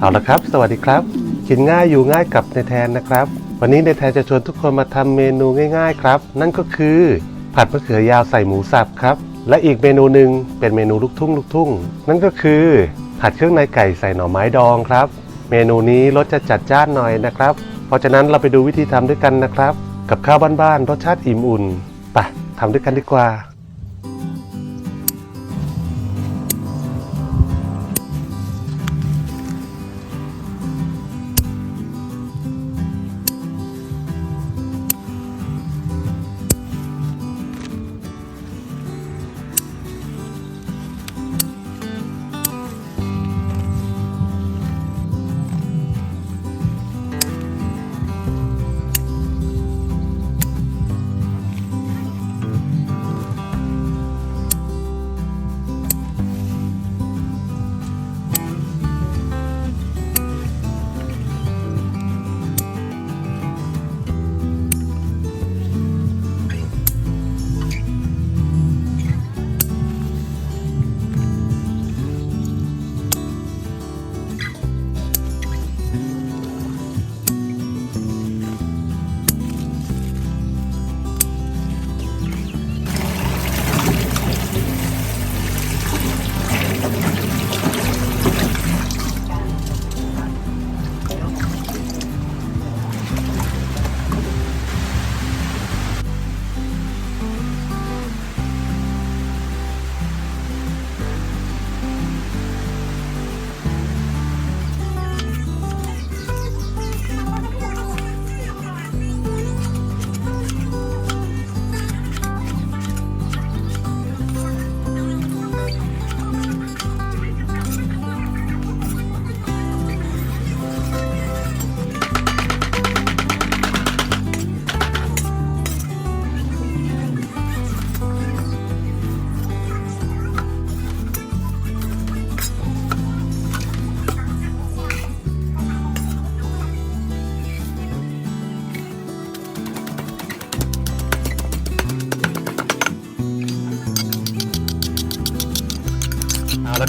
เอาละครับ สวัสดีครับ กินง่ายอยู่ง่ายกับในแทนนะครับ วันนี้ในแทนจะชวนทุกคนมาทำเมนูง่ายๆครับ นั่นก็คือ ผัดมะเขือยาวใส่หมูสับครับ และอีกเมนูหนึ่งเป็นเมนูลูกทุ่งลูกทุ่ง นั่นก็คือ ผัดเครื่องในไก่ใส่หน่อไม้ดองครับ เมนูนี้รสจะจัดจ้านหน่อยนะครับ เพราะฉะนั้นเราไปดูวิธีทำด้วยกันนะครับ กับข้าวบ้านๆรสชาติอิ่มอุ่นไปทำด้วยกันดีกว่า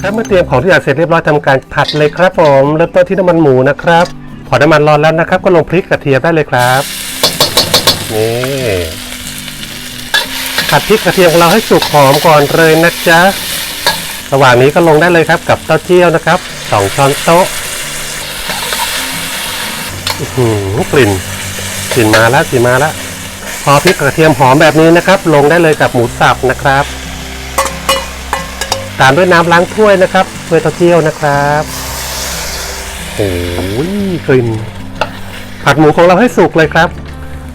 ครับเมื่อเตรียมของทุกอย่างเสร็จเรียบร้อยทำการผัดเลยครับผมเริ่มต้นที่น้ำมันหมูนะครับ พอน้ำมันร้อนแล้วนะครับ ก็ลงพริกกระเทียมได้เลยครับนี่ผัดพริกกระเทียมของเราให้สุกหอมก่อนเลยนะจ๊ะระหว่างนี้ก็ลงได้เลยครับกับเต้าเจี้ยวนะครับสองช้อนโต๊ะหือกลิ่นกลิ่นมาแล้วกลิ่นมาแล้วพอพริกกระเทียมหอมแบบนี้นะครับ ลงได้เลยกับหมูสับนะครับ ตามด้วยน้ำล้างถ้วยนะครับถ้วยเต้าเจี้ยวนะครับโอ้ยกลิ่นผัดหมูของเราให้สุกเลยครับ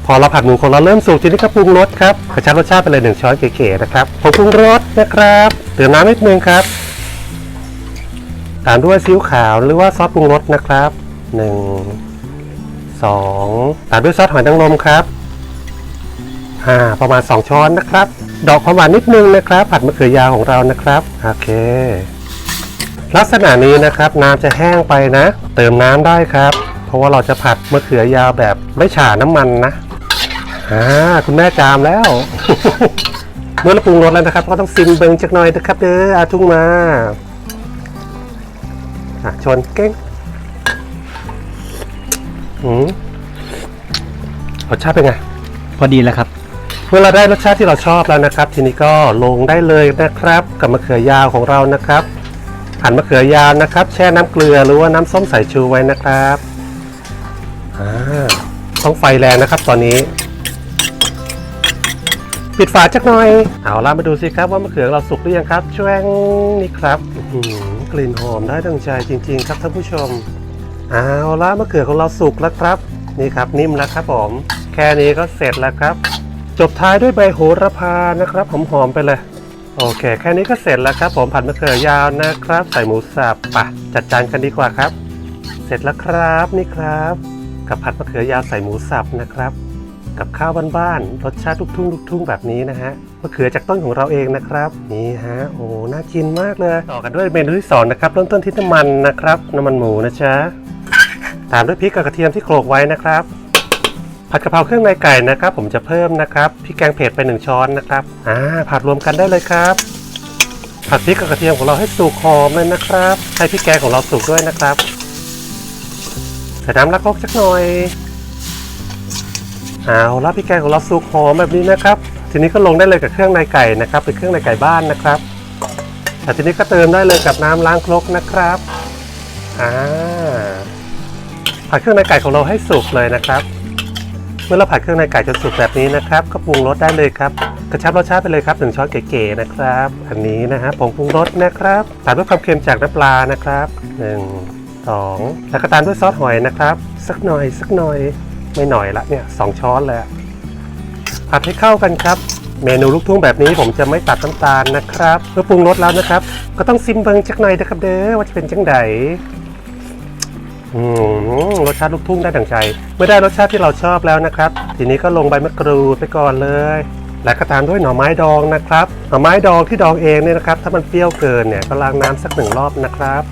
พอเราผัดหมูของเราเริ่มสุกทีนี้ก็ปรุงรสครับกระชับรสชาติไปเลยหนึ่งช้อนเก๋ๆนะครับผงปรุงรสนะครับเติมน้ำนิดนึงครับ ตามด้วยซีอิ๊วขาวหรือว่าซอสปรุงรสนะครับหนึ่งสองตามด้วยซอสหอยนางรมครับอ่าประมาณ2ช้อนนะครับ ดอกความหวานนิดนึงนะครับ ผัดมะเขือยาวของเรานะครับโอเค ลักษณะนี้นะครับน้ำจะแห้งไปนะ เติมน้ำได้ครับ เพราะว่าเราจะผัดมะเขือยาวแบบไม่ฉาน้ำมันนะอ่าคุณแม่จามแล้ว เมื่อเราปรุงรสแล้วนะครับ ก็ต้องซิมเบิงจักหน่อยนะครับ เด้ออาทุ่งมาอะชนเก้งอืมรสชาติเป็นไง พอดีแล้วครับ เมื่อเราได้รสชาติที่เราชอบแล้วนะครับ ทีนี้ก็ลงได้เลยนะครับ กับมะเขือยาวของเรานะครับหั่นมะเขือยาวนะครับ แช่น้ำเกลือหรือว่าน้ำส้มสายชูไว้นะครับอ่าต้องไฟแรงนะครับ ตอนนี้ ปิดฝาจักหน่อยเอาล่ะมาดูสิครับว่ามะเขือเราสุกหรือยังครับช่วงนี่ครับกลิ่นหอมได้ดังใจจริง ๆ ครับท่านผู้ชมเอาล่ะมะเขือของเราสุกแล้วครับ นี่ครับนิ่มแล้วครับผมแค่นี้ก็เสร็จแล้วครับ จบท้ายด้วยใบโหระพานะครับหอมๆไปเลย โอเค แค่นี้ก็เสร็จแล้วครับ ผมผัดมะเขือยาวนะครับ ใส่หมูสับปะจัดจานกันดีกว่าครับ เสร็จแล้วครับนี่ครับ กับผัดมะเขือยาวใส่หมูสับนะครับ กับข้าวบ้านๆรสชาติลูกทุ่งลูกทุ่งแบบนี้นะฮะมะเขือจากต้นของเราเองนะครับนี่ฮะโอ้น่ากินมากเลยต่อกันด้วยเมนูที่สองนะครับเริ่มต้นที่น้ำมันนะครับ น้ำมันหมูนะจ๊ะตามด้วยพริกกับกระเทียมที่โขลกไว้นะครับ ผัดกะเพราเครื่องในไก่นะครับ ผมจะเพิ่มนะครับพริกแกงเผ็ดไปหนึ่งช้อนนะครับอ่าผัดรวมกันได้เลยครับ ผัดพริกกับกระเทียมของเราให้สุกหอมเลยนะครับ ให้พริกแกงของเราสุกด้วยนะครับใส่น้ำรักโลกสักหน่อยเอาละพี่แกงของเราสุกหอมแบบนี้นะครับ ทีนี้ก็ลงได้เลยกับเครื่องในไก่นะครับเป็นเครื่องในไก่บ้านนะครับแต่ทีนี้ก็เติมได้เลยกับน้ำล้างครกนะครับอ่าผัดเครื่องในไก่ของเราให้สุกเลยนะครับ เมื่อเราผัดเครื่องในไก่จนสุกแบบนี้นะครับ ก็ปรุงรสได้เลยครับกระชับรสชาติไปเลยครับหนึ่งช้อนเก๋ๆนะครับ อันนี้นะฮะผงปรุงรสนะครับตามด้วยความเค็มจากน้ำปลานะครับหนึ่งสองแล้วก็ตามด้วยซอสหอยนะครับ สักหน่อยสักหน่อยไม่หน่อยละเนี่ยสองช้อนเลยอะผัดให้เข้ากันครับ เมนูลูกทุ่งแบบนี้ผมจะไม่ตัดน้ำตาลนะครับเมื่อปรุงรสแล้วนะครับ ก็ต้องซิมเบิงจักหน่อยนะครับเด้อว่าจะเป็นจังได อืมรสชาติลูกทุ่งได้ดั่งใจ เมื่อได้รสชาติที่เราชอบแล้วนะครับ ทีนี้ก็ลงใบมะกรูดไปก่อนเลย และก็ตามด้วยหน่อไม้ดองนะครับ หน่อไม้ดองที่ดองเองเนี่ยนะครับ ถ้ามันเปรี้ยวเกินเนี่ยก็ล้างน้ำสักหนึ่งรอบนะครับ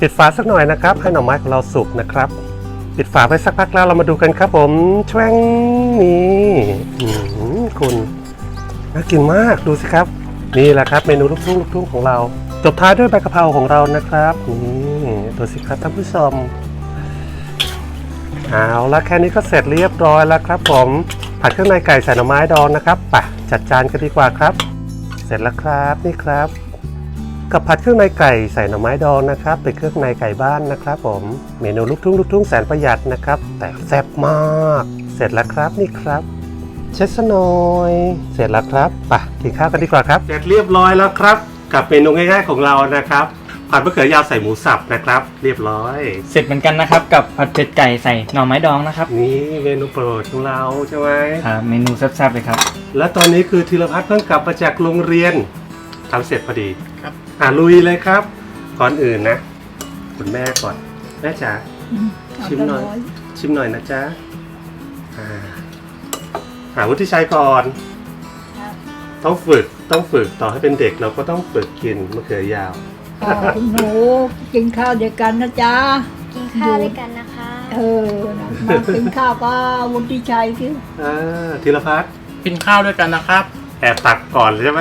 ปิดฝาสักหน่อยนะครับ ให้หน่อไม้ของเราสุกนะครับ ปิดฝาไปสักพักแล้วเรามาดูกันครับ ผมแชวงนี่คุณน่ากินมากดูสิครับ นี่แหละครับ เมนูลูกทุ่งลูกทุ่งของเรา จบท้ายด้วยใบกะเพราของเรานะครับนี่ดูสิครับท่านผู้ชมเอาละแค่นี้ก็เสร็จเรียบร้อยแล้วครับ ผมผัดเครื่องในไก่ใส่หน่อไม้ดองนะครับไปจัดจานกันดีกว่าครับ เสร็จแล้วครับนี่ครับ กับผัดเครื่องในไก่ใส่หน่อไม้ดองนะครับเป็นเครื่องในไก่บ้านนะครับ ผมเมนูลูกทุ่งลูกทุ่งแสนประหยัดนะครับ แต่แซ่บมาก เสร็จแล้วครับนี่ครับเช็ดซะหน่อย เสร็จแล้วครับไปกินข้าวกันดีกว่าครับเสร็จเรียบร้อยแล้วครับ กับเมนูง่ายๆของเรานะครับผัดมะเขือยาวใส่หมูสับนะครับ เรียบร้อย เสร็จเหมือนกันนะครับ กับผัดเผ็ดไก่ใส่หน่อไม้ดองนะครับนี่เมนูโปรดของเราใช่ไหมครับเมนูแซ่บๆเลยครับ และตอนนี้คือธีรพัฒน์เพิ่งกลับมาจากโรงเรียนทำเสร็จพอดีครับอ่าลุยเลยครับ ก่อนอื่นนะ คุณแม่ก่อนแม่จ๋าชิมหน่อย ชิมหน่อยนะจ๊ะอ่าหาวุฒิชัยก่อน ต้องฝึก ต้องฝึกต่อให้เป็นเด็กเราก็ต้องฝึกกินมะเขือยาวอ่าคุณหนูกินข้าวเดียวกันนะจ๊ะ กินข้าวด้วยกันนะคะ เออนะมากินข้าวก็วุฒิชัยสิอ่าธีรพัฒน์กินข้าวด้วยกันนะครับ แอบตักก่อนใช่ไหม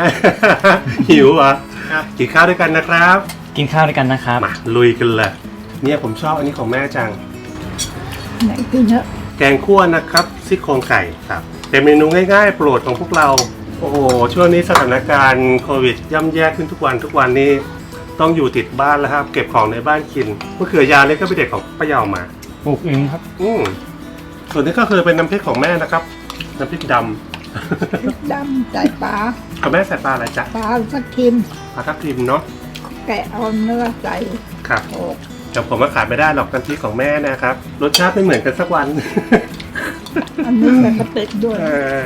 หิวเหรอครับ กินข้าวด้วยกันนะครับ กินข้าวด้วยกันนะครับ มาลุยกันเลยเนี่ยผมชอบอันนี้ของแม่จัง ไหนกินเถอะแกงคั่วนะครับซี่โครงไก่ครับเป็นเมนูง่ายๆ โปรดของพวกเรา โอ้โหช่วงนี้สถานการณ์โควิดย่ำแย่ขึ้นทุกวันทุกวันนี้ต้องอยู่ติดบ้านแล้วครับ เก็บของในบ้านกินมะเขือยาวนี่ก็เป็นเด็กของป้าเยาวมา ปลูกเองครับ อืมส่วนนี้ก็คือเป็นน้ำพริกของแม่นะครับ น้ำพริกดดำใส่ปลาำของแม่ใส่ปลาอะไรจ๊ะปลาสักทิมปลาทับทิมเนาะแกะเอาเนื้อใส่ครับโอกแต่ผมก็ขาดไม่ได้หรอกน้ำพริกของแม่นะครับรสชาติไม่เหมือนกันสักวัน อันนี้มันก็ติดด้วยเออ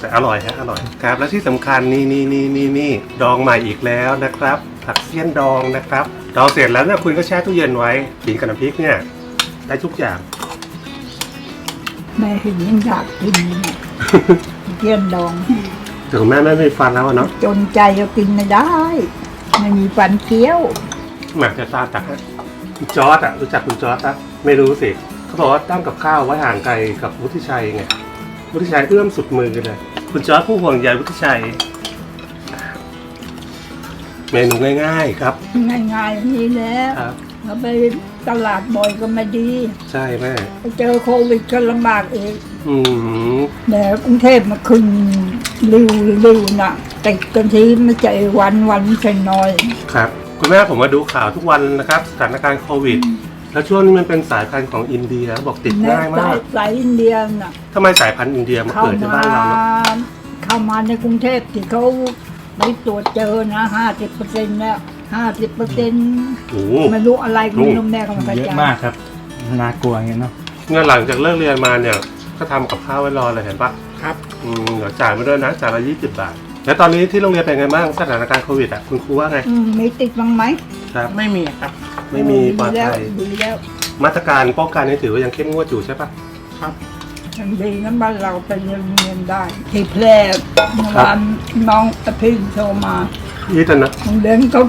แต่อร่อยฮะอร่อยครับ และที่สำคัญนี่นี่นี่นี่นี่ดองใหม่อีกแล้วนะครับ ผักเสี้ยนดองนะครับ ดองเสร็จแล้วเนี่ยคุณก็แช่ตู้เย็นไว้กินกับน้ำพริกเนี่ยได้ทุกอย่าง แม่เห็นยังอยากกินเนี่ยเทียนดอง ถึงแม่ไม่มีฟันแล้วอะเนาะจนใจก็กินไม่ได้ ไม่มีฟันเคี้ยว หมักจะตาตักฮะคุณจอร์ดอะรู้จักคุณจอร์ดปะไม่รู้สิเขาบอกว่าตั้งกับข้าวไว้ห่างไกลกับวุฒิชัยไงวุฒิชัยเอื้อมสุดมือเลย คุณจอร์ดผู้ห่วงใยวุฒิชัย เมนูง่ายๆครับ ง่ายๆอย่างนี้แหล้ว ครับ เราไปตลาดบ่อยก็ไม่ดี ใช่แม่ ไปเจอโควิดก็ลำบากเองอืมแหม่กรุงเทพมาขึ้นริวริวนะติดกันทีไม่ใจวันวันใช่น้อย ครับ คุณแม่ผมมาดูข่าวทุกวันนะครับ สถานการณ์โควิด แล้วช่วงนี้มันเป็นสายพันธุ์ของอินเดียบอกติดง่ายมาสายกสายอินเดียน่ะทำไมสายพันธุ์อินเดียมาเข้าเกิดในมาบ้านเราเนาะเข้ามาในกรุงเทพที่เขาไปตรวจเจอนะห้าสิบเปอร์เซ็นต์แล้วห้าสิบเปอร์เซ็นต์โอ้โห ไม่รู้อะไรก็ไม่โอ้รู้แม่ก็ไม่เข้าเยใจอะมากครับ น่ากลัวอย่างเงี้ยเนาะเนี่ยหลังจากเลิกเรียนมาเนี่ย ก็ทำกับข้าวไว้รอเลยเห็นปะครับ อืมเดี๋ยวจ่ายมาด้วยนะจ่ายละยี่สิบบาท แล้วตอนนี้ที่โรงเรียนเป็นไงบ้างสถานการณ์โควิดอะคุณครูว่าไงอืมมีติดบ้างไหมครับ ไม่มีครับ ไม่มีปลอดดีแล้วภัยดีแล้วมาตรการป้องกันนี่ถือว่ายังเข้มงวดอยู่ใช่ปะยังดีนะบ้านเราไปเรียนเรียนได้ ที่แพร่เมื่อวานน้องอภินโทรมายี่ตันนะโรงเรียนก็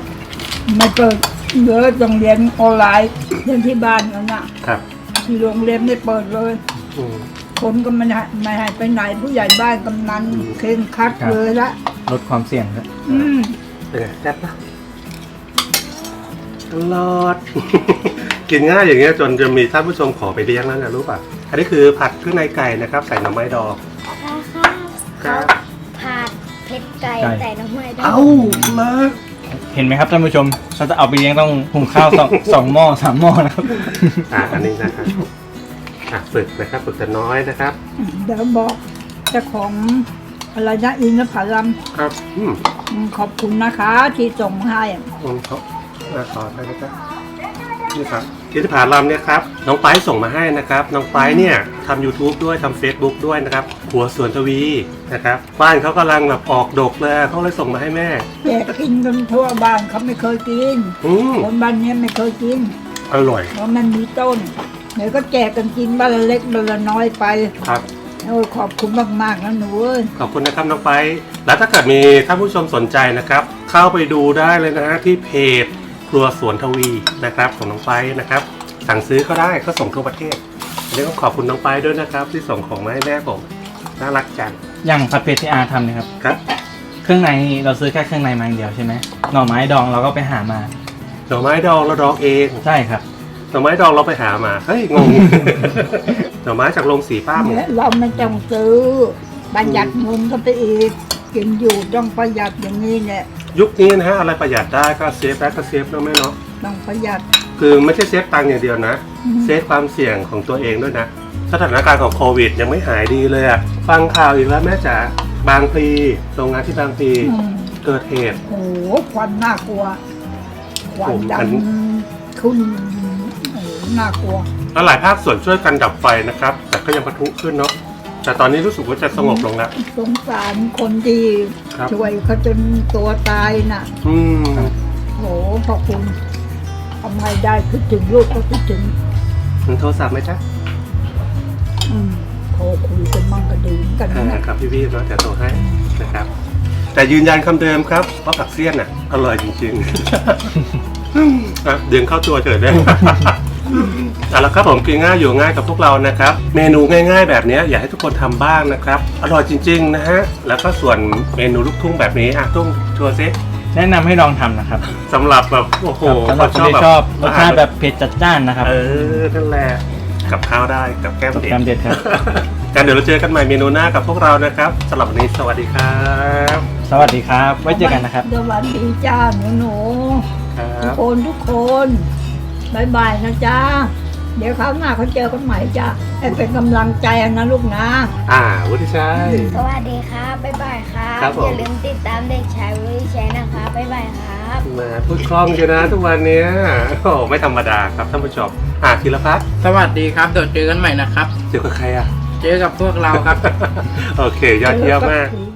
ไม่เปิดเหลือโรงเรียนออนไลน์เรียนที่บ้านนั่นน่ะครับที่โรงเรียนไม่เปิดเลย อืม คนก็ไม่ให้ไม่ให้ไปไหนผู้ใหญ่บ้านกำนันเคร่งครัดเลยละลดความเสี่ยงครับอืมเป็นไงแซ่บปะ ตลอด กินง่ายอย่างเงี้ยจนจะมีท่านผู้ชมขอไปเลี้ยงแล้วนะรู้ป่ะ อันนี้คือผัดเครื่องในไก่นะครับ ใส่หน่อไม้ดองนะคะครัเขาบผัดเผ็ดไก่ไก่แต่น้ำมันเอ้ามาเห็นไหมครับท่านผู้ชมเราจะเอาไปเลี้ยงต้องหุงข้าวสอง สองหม้อสามหม้อนะครับ อะอันนี้นะครับอะฝึกนะครับฝึกแต่น้อยนะครับ เดี๋ยวบอกเจ้าของอะไรนะอินทผลัมครับอืมอืมขอบคุณนะคะ ที่ส่งให้ผมเขา มาขอได้นะครับนี่ครับทิศผาลำเนี่ยครับน้องไปส่งมาให้นะครับน้องไปเนี่ยทำ YouTube ด้วยทำ Facebook ด้วยนะครับหัวสวนทวีนะครับบ้านเขากำลังแบบออกดกเลยเขาเลยส่งมาให้แม่แจกกินกันทั่วบ้านเขาไม่เคยกินอืมคนบ้านเนี้ยไม่เคยกินอร่อยเพราะมันมีต้นเดี๋ยวก็แจกกันกินบ้านละเล็กบ้านละน้อยไปครับ โอ้ยขอบคุณมากๆนะหนูเอ้ยขอบคุณนะครับน้องไปแล้วถ้าเกิดมีท่านผู้ชมสนใจนะครับ เข้าไปดูได้เลยนะฮะที่เพจ ครัวสวนทวีนะครับของน้องไปนะครับ สั่งซื้อก็ได้ก็ส่งทั่วประเทศอันนี้ก็ขอบคุณน้องไปด้วยนะครับ ที่ส่งของมาให้แม่ผมน่ารักจังอย่างผัดเผ็ดที่อาทำเนี่ยครับ ครับเครื่องในเราซื้อแค่เครื่องในมาอย่างเดียวใช่ไหมหน่อไม้ดองเราก็ไปหามาหน่อไม้ดองเราดองเองใช่ครับ หน่อไม้ดองเราไปหามาเฮ้ยงง หน่อไม้จากโรงสีป้าหมูและเราไม่ต้องซื้อประหยัดเงินก็ไปอีกกินอยู่ต้องประหยัดอย่างนี้เนี่ย ยุคนี้นะฮะอะไรประหยัดได้ก็เซฟได้ก็เซฟเนาะแม่เนาะต้องประหยัด คือไม่ใช่เซฟตังค์อย่างเดียวนะอืมเซฟความเสี่ยงของตัวเองด้วยนะ สถานการณ์ของโควิดยังไม่หายดีเลยอะฟังข่าวอีกแล้วแม่จ๋าบางพลีโรงงานที่บางพลีอืม เกิดเหตุ โอ้โหควันน่ากลัวควันผมดัอันนขึ้นโอ้โหน่ากลัว แล้วหลายภาคส่วนช่วยกันดับไฟนะครับ แต่ก็ยังปะทุขึ้นเนาะ แต่ตอนนี้รู้สึกว่าจะสงบลงแล้ว สงสารคนที่ครับ ช่วยเขาจนตัวตายน่ะ อืมโหขอบคุณทำไงได้คิดถึงลูกก็คิดถึงถึงโทรศัพท์ไหมจ๊ะอืมโทรคุยกันมั่งก็ดีเหมือนกันอ่านะครับพี่พี่ๆเนาะจะโทรให้นะครับ แต่ยืนยันคำเดิมครับเพราะผักเสี้ยนอะอร่อยจริงๆ อะดึงเข้าตัวเฉยได้ เอาละครับผมกินง่ายอยู่ง่ายกับพวกเรานะครับ เมนูง่าย ๆ แบบนี้อยากให้ทุกคนทำบ้างนะครับ อร่อยจริง ๆ นะฮะ แล้วก็ส่วนเมนูลูกทุ่งแบบนี้อะตุ้งชัวร์ซิแนะนำให้ลองทำนะครับสำหรับแบบโอ้โหสำหรับคนที่ชอบรสชาติแบบเผ็ดจัดจ้านนะครับ เออนั่นแหละกับข้าวได้กับแก้มกับเด็ดแกมเด็ดครับกันเดี๋ยวเราเจอกันใหม่เมนูหน้ากับพวกเรานะครับสำหรับวันนี้สวัสดีครับ สวัสดีครับ ไว้เจอกันนะครับสวัสดีจ้าหนูหนูครัทุกบคนทุกคนบายบายนะจ้า เดี๋ยวคราวหน้าเขาเจอกันใหม่จ้าให้เป็นกำลังใจนะลูกนะ อ่าวุฒิชัย สวัสดีครับ บ๊ายบายครับ ครับผม อย่าลืมติดตามเด็กชายวิชัยนะคะบ๊ายบายครับ มาพูดคล่องกันนะทุกวันเนี้ยโอ้ไม่ธรรมดาครับท่านผู้ชมอ่าธีรพัฒน์สวัสดีครับเดี๋ยวเจอกันใหม่นะครับ เจอกับใครอะ เจอกับพวกเราครับ โอเค ยอดเยี่ยมมากจอบ